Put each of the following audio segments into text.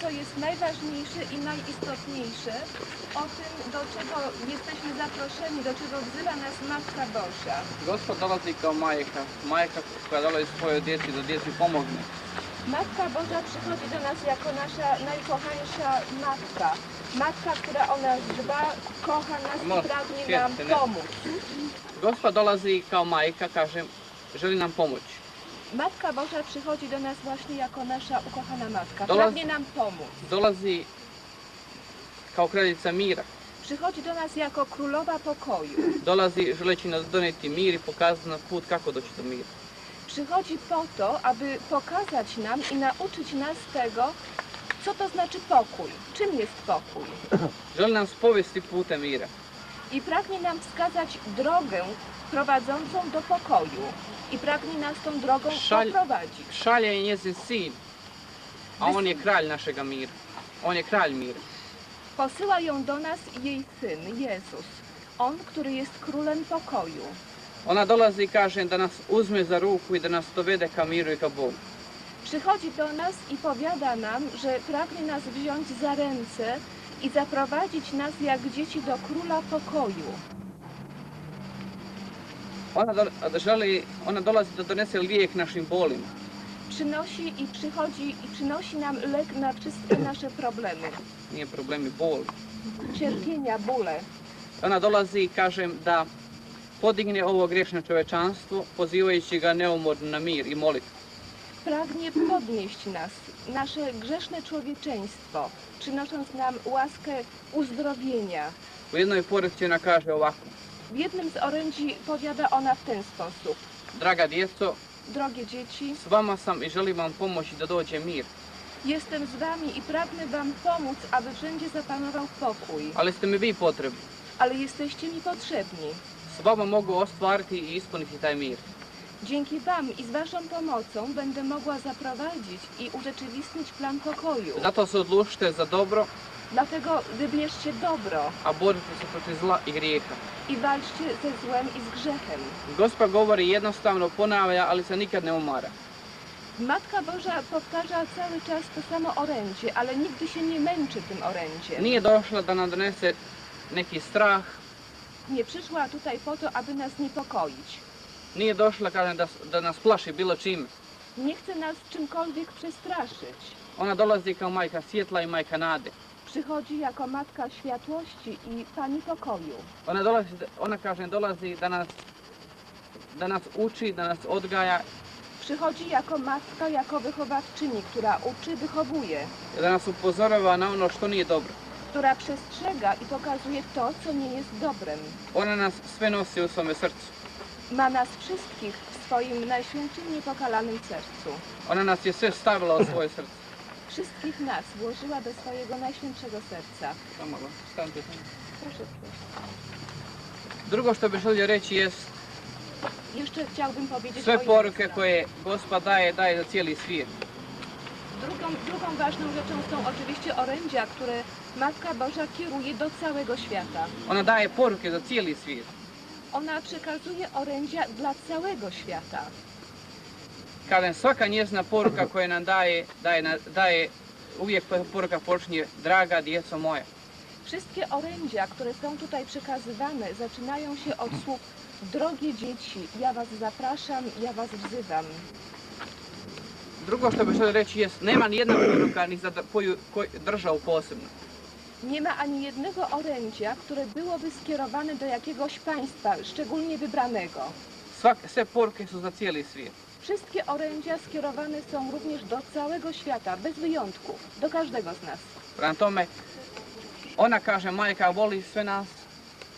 co jest najważniejsze i najistotniejsze, o tym, do czego jesteśmy zaproszeni, do czego wzywa nas Matka Boża. Gospod dolazi kao majka, majka koja dolazi svojoj djeci da djeci pomogne. Matka Boża przychodzi do nas jako nasza najkochańsza matka. Matka, która o nas dba, kocha nas Mo- i pragnie nam pomóc. Gospod dolazi kao majka, želi nam pomoći. Matka Boża przychodzi do nas właśnie jako nasza ukochana matka. Pragnie nam pomóc. Dolazi kao kraljica mira. Przychodzi do nas jako królowa pokoju. Dolazi želeći nas donijeti mir i pokazati nam put kako doći do mira. Przychodzi po to, aby pokazać nam i nauczyć nas tego, co to znaczy pokój. Czym jest pokój? Želi nam spovesti putem mira. I pragnie nam wskazać drogę prowadzącą do pokoju. I pragnie nas tą drogą Szal- poprowadzić. Šalje je njezin sin, a on je kralj našega mira. On je kralj mira. Posyła ją do nas jej syn, Jezus. On, który jest królem pokoju. Ona dolazi i kaže da nas uzme za ruku i da nas dovede ka miru i ka Bogu. Przychodzi do nas i powiada nam, że pragnie nas wziąć za ręce i zaprowadzić nas jak dzieci do króla pokoju. Ona, do, želi, ona dolazi da donese lijek našim bolima. Przynosi i przychodzi i przynosi nam lek na wszystkie nasze problemy, Nije problemi bol. cierpienia, bóle. Ona dolazi i kaže da podigne ovo grešno čovečanstvo pozivajući ga neumorno na mir i molitvu. Pragnie podnieść nas, nasze grzeszne człowieczeństwo, przynosząc nam łaskę uzdrowienia. U jednoj poruci ona kaže ovako. W jednym z orędzi powiada ona w ten sposób. Draga djeco, Drogie dzieci, s vama sam i želim vam pomoći da dođe mir. jestem z wami i pragnę wam pomóc, aby wszędzie zapanował pokój. Ali ste mi vi potrebni. Ale jesteście mi potrzebni. S vama mogu ostvariti i ispuniti taj mir. Dzięki wam i z waszą pomocą będę mogła zaprowadzić i urzeczywistnić plan pokoju. Zato se odlučite za dobro, Dlatego wybierzcie dobro a borite se protiv zla i grijeha. i walczcie ze złem i z grzechem. Gospod govori jednostavno, ponavlja, ali se nikad ne umara. Matka Boża powtarza cały czas to samo orędzie, ale nigdy się nie męczy tym orędziem. Nije došla da nam donese neki strah, Nie przyszła tutaj po to, aby nas niepokoić. nije došla kada da, da nas plaši bilo čime. Nie chce nas czymkolwiek przestraszyć. Ona dolazi kao majka svjetla i majka nade. Przychodzi jako matka światłości i pani pokoju. Ona dolazi, ona kaže dolazi da nas, da nas uči, da nas odgaja, Przychodzi jako matka, jako wychowawczyni, która uczy, wychowuje, da nas upozorava na ono što nije dobro. która przestrzega i pokazuje to, co nie jest dobrem. Ona nas sve nosi u svome srcu. Ma nas wszystkich w swoim najświętszym niepokalanym sercu. Ona nas je sve stavila u svoje srce. Wszystkich nas włożyła do swojego najświętszego serca. Proszę. Drugo što bih želio reći jest Jeszcze chciałbym powiedzieć o sve jednej poruke sprawie. koje Gospod daje, daje za cijeli svijet. Drugą, drugą ważną rzeczą są oczywiście orędzia, które Matka Boża kieruje do całego świata. Ona daje poruke za cijeli svijet. Ona przekazuje orędzia dla całego świata. Kada svaka njezina poruka koja nam daje, daje, daje uvijek poruka počinje draga djeco moja. Wszystkie orędzia, które są tutaj przekazywane, zaczynają się od słów Drogie dzieci, ja was zapraszam, ja was wzywam. Drugo što bih želio reći jest nema ni jedna poruka ni za koju, koju državu posebno. Nie ma ani jednego orędzia, które byłoby skierowane do jakiegoś państwa, szczególnie wybranego. Svak, sve poruke su za cijeli svijet. Wszystkie orędzia skierowane są również do całego świata, bez wyjątku, do każdego z nas. Prema tome, ona kaže majka voli sve nas,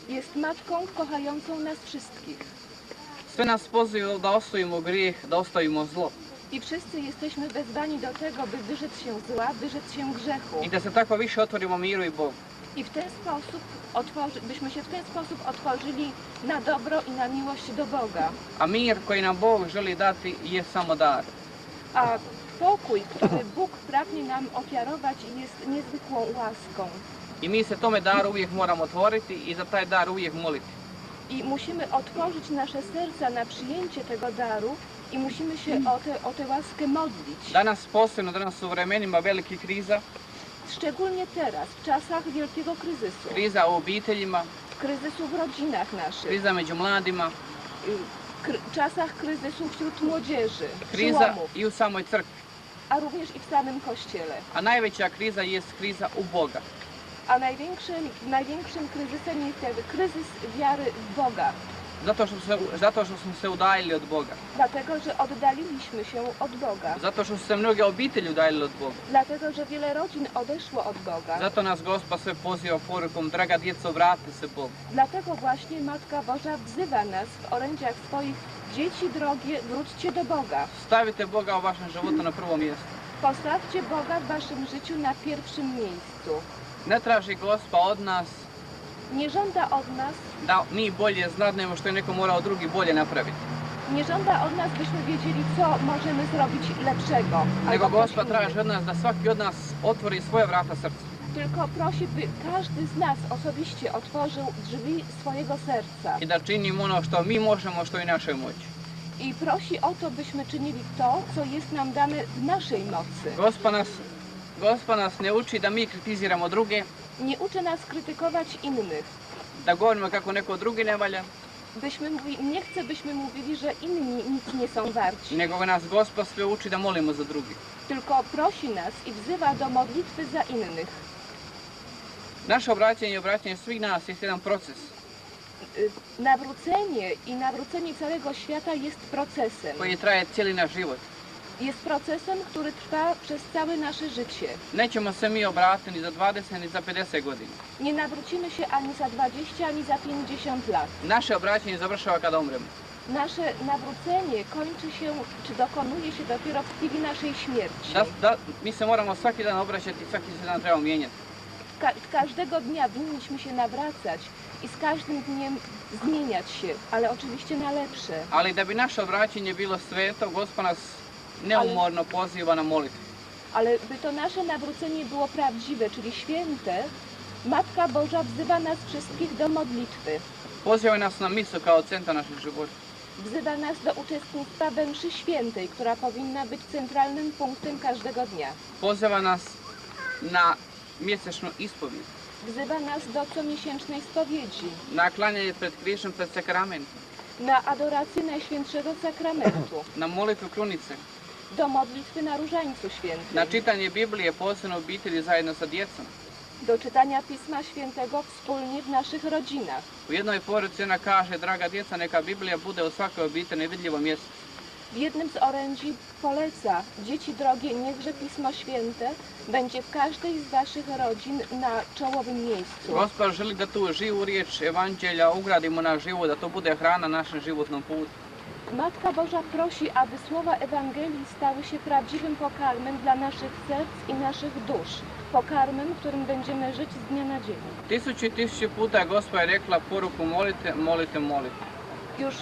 Jest matką kochającą nas wszystkich. sve nas poziva da ostavimo grijeh, da ostavimo zlo. I wszyscy jesteśmy wezwani do tego, by wyrzec się zła, wyrzec się grzechu. I da se tako više otvorimo miru i Bogu. I w ten sposób, otworzy, byśmy się w ten sposób otworzyli na dobro i na miłość do Boga. A mir koji nam Bog želi dati je samo dar. A pokój, który Bóg pragnie nam ofiarować, jest niezwykłą łaską. I mi se tome daru uvijek moramo otvoriti i za taj dar uvijek moliti. I musimy otworzyć nasze serca na przyjęcie tego daru i musimy się o, te, o tę łaskę modlić. Danas posebno, danas u vremenima velikih kriza, Szczególnie teraz, w czasach wielkiego kryzysu, Kriza u obiteljima, kryzysu w rodzinach naszych, kriza među mladima, y, kry, czasach kryzysu wśród młodzieży, kriza przełomów, i u samoj crkvi. a również i w samym Kościele. A najveća kriza jest kriza u Boga. A największym, największym kryzysem jest jakby kryzys wiary w Boga, Zato što, se, zato što smo se udaljili od Boga. dlatego że oddaliliśmy się od Boga, Zato što su se mnoge obitelji udaljile od Boga. dlatego że wiele rodzin odeszło od Boga. Zato nas Gospa sve poziva porukom, draga djeco, vratite se Bogu. Dlatego właśnie Matka Boża wzywa nas w orędziach swoich Dzieci drogie, wróćcie do Boga. Stavite Boga u vašem životu na prvo mjesto. Postawcie Boga w waszym życiu na pierwszym miejscu. Ne traži Gospa od nas Nie żąda od nas, da mi bolje znadnemo što je neko morao drugi bolje napraviti. nie żąda od nas, byśmy wiedzieli, co możemy zrobić lepszego. Nego albo coś Gospa traži innego. od nas da svaki od nas otvori svoja vrata srca. Tylko prosi, by każdy z nas osobiście otworzył drzwi swojego serca. I da činimo ono što mi možemo, što je u našoj moći. I prosi o to, byśmy czynili to, co jest nam dane w naszej mocy. Gospa nas, Gospa nas ne uči da mi kritiziramo druge, Nie uczy nas krytykować innych. da govorimo kako neko drugi ne valja, Byśmy mówi, nie chce, byśmy mówili, że inni nic nie są warci. nego nas Gospa sve uči da molimo za drugi. Tylko prosi nas i wzywa do modlitwy za innych. Naše obraćanje i obraćanje svih nas jest jedan proces. Y, Nawrócenie i nawrócenie całego świata jest procesem. koji traje cijeli naš život. Jest procesem, który trwa przez całe nasze życie. Nećemo se mi obratiti ni za 20 ni za 50 godina. Nie nawrócimy się ani za 20, ani za 50 lat. Naše obraćanje završava kada umremo. Nasze nawrócenie kończy się, czy dokonuje się dopiero w chwili naszej śmierci. Da, da, mi se moramo svaki dan obraćati, svaki se dan trebamo mijenjati. Ka- każdego dnia winniśmy się nawracać i z każdym dniem zmieniać się, ale oczywiście na lepsze. Ali da bi naše obraćanje bilo sveto, Gospa nas neumorno poziva na molitvu. Ale by to nasze nawrócenie było prawdziwe, czyli święte, Matka Boża wzywa nas wszystkich do modlitwy. Poziva nas na misu kao centar našeg života. Wzywa nas do uczestnictwa we mszy świętej, która powinna być centralnym punktem każdego dnia. Poziva nas na mjesečnu ispovijed, Wzywa nas do comiesięcznej spowiedzi, na klanjanje pred križem, pred sakramentom, na adorację Najświętszego Sakramentu, na molitvu krunice, do modlitwy na Różańcu na Świętym, čitanje Biblije posebno u obitelji zajedno sa djecom. do czytania Pisma Świętego wspólnie w naszych rodzinach. U jednoj poruci ona kaže, draga djeca, neka Biblija bude u svakoj obitelji nevidljivo mjesto. W jednym z orędzi poleca, dzieci drogie, niechże Pismo Święte będzie w każdej z waszych rodzin na czołowym miejscu. Gospod želi da tu živu riječ evanđelja ugradimo na život, da to bude hrana našem životnom putu. Matka Boża prosi, aby słowa Ewangelii stały się prawdziwym pokarmem dla naszych serc i naszych dusz. Pokarmem, którym będziemy żyć z dnia na dzień. I tisući puta Gospa je rekla poruku molite, molite, molite. Już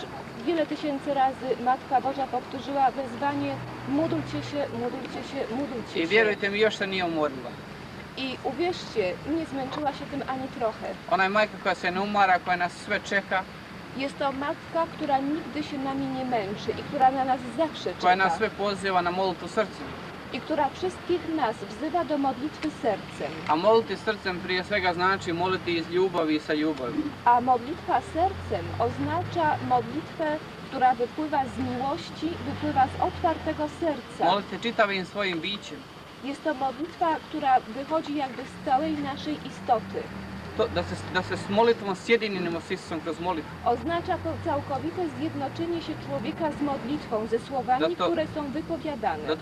wiele tysięcy razy Matka Boża powtórzyła wezwanie módlcie się, módlcie się, módlcie I się. vjerujte mi, još se nije umorila. I uwierzcie, nie zmęczyła się tym ani trochę. Ona je majka koja se ne umara, koja nas sve čeka, Jest to matka, która nigdy się nami nie męczy i która na nas zawsze koja nas czeka. sve poziva na molitvu srcem. I która wszystkich nas wzywa do modlitwy sercem. A moliti srcem prije svega znači moliti iz ljubavi i sa ljubavi. A modlitwa sercem oznacza modlitwę, która wypływa z miłości, wypływa z otwartego serca. Molite čitavim svojim bićem. Jest to modlitwa, która wychodzi jakby z całej naszej istoty. To, da, se, da se sjedinimo kroz molitvu. Oznacza to całkowite zjednoczenie się człowieka z modlitwą, ze słowami, to- które są wypowiadane. Da